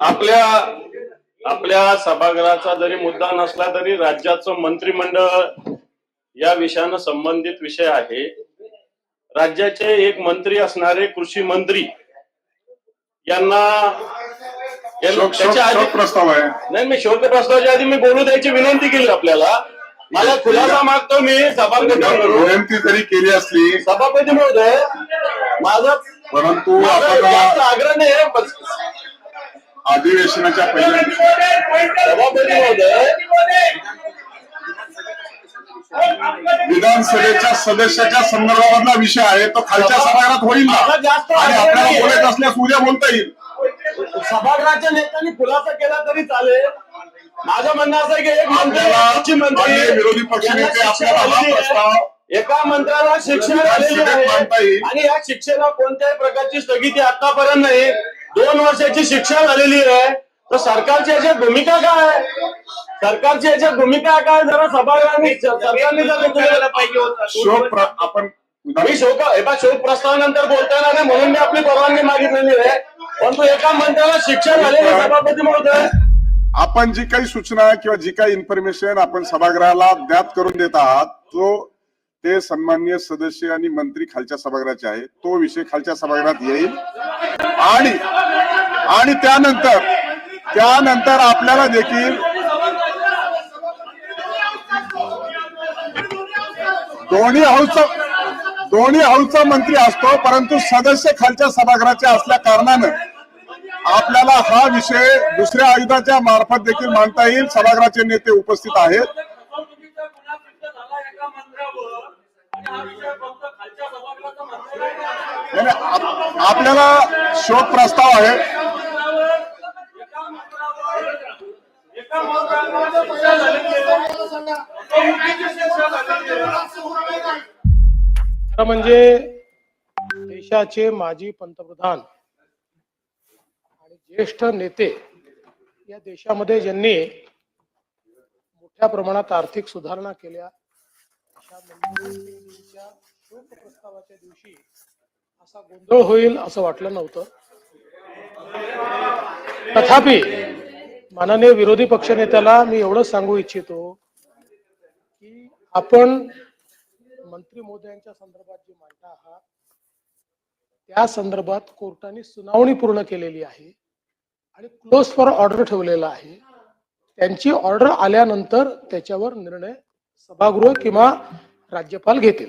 आपल्या आपल्या सभागृहाचा जरी मुद्दा नसला तरी राज्याचं मंत्रिमंडळ या विषयानं संबंधित विषय आहे. राज्याचे एक मंत्री असणारे कृषी मंत्री यांना शोक शोक शोक प्रस्ताव आहे. नाही मी शोध प्रस्तावाच्या आधी मी बोलू द्यायची विनंती केली आपल्याला. मला खुलासा मागतो मी विनंती जरी केली असली. सभापती महोदय माझं परंतु आग्रह नाही अधिवेशनाच्या पहिल्या विधानसभेच्या सदस्याच्या संदर्भामधला विषय आहे तो खालच्या सभागृहात होईल ना? आणि आपल्याला. बोलायचं असल्यास उद्या बोलता येईल. सभागृहाच्या नेत्यांनी खुलासा केला तरी चालेल. माझं म्हणणं असं आहे की एक मंत्री मंत्री विरोधी पक्षनेते आपल्याला हा एका मंत्र्याला शिक्षा झालेली विधानसभेत मांडता आहे. येईल. आणि या शिक्षेला कोणत्याही प्रकारची स्थगिती आतापर्यंत नाही. दोन वर्षाची शिक्षा झालेली आहे. तर सरकारची याच्यात भूमिका काय आहे? सरकारची याच्यात भूमिका काय? जरा सभागृहाने सरकारने जर पाहिजे आपण मी शोक हे बा शोक प्रस्तावानंतर बोलता येणार नाही म्हणून मी आपली परवानगी मागितलेली आहे. परंतु एका मंत्र्याला शिक्षा झालेली सभापती महोदय आपण जी काही सूचना किंवा जी काही इन्फॉर्मेशन आपण सभागृहाला ज्ञात करून देत आहात तो ते सन्मान्य सदस्य आणि मंत्री खालच्या सभागृहाचे आहे तो विषय खालच्या सभागृहात येईल. आणि आणि त्यानंतर त्यानंतर आपल्याला देखील दोन्ही हाऊसचा दोन्ही हाऊसचा मंत्री असतो परंतु सदस्य खालच्या सभागृहाचे असल्या कारणानं आपल्याला हा विषय दुसऱ्या आयुधाच्या मार्फत देखील मांडता येईल. सभागृहाचे नेते उपस्थित आहेत नाही, नाही, आप- आपल्याला शोक प्रस्ताव आहे. म्हणजे देशाचे माजी पंतप्रधान आणि ज्येष्ठ नेते या देशामध्ये ज्यांनी मोठ्या प्रमाणात आर्थिक सुधारणा केल्या शोक प्रस्तावाच्या दिवशी असा गोंधळ होईल असं वाटलं नव्हतं. तथापि माननीय विरोधी पक्षनेत्याला मी एवढंच सांगू इच्छितो की आपण मंत्री मोदयांच्या संदर्भात जे मांडता आहात त्या संदर्भात कोर्टाने सुनावणी पूर्ण केलेली आहे आणि क्लोज फॉर ऑर्डर ठेवलेला आहे. त्यांची ऑर्डर आल्यानंतर त्याच्यावर निर्णय सभागृह किंवा राज्यपाल घेतील.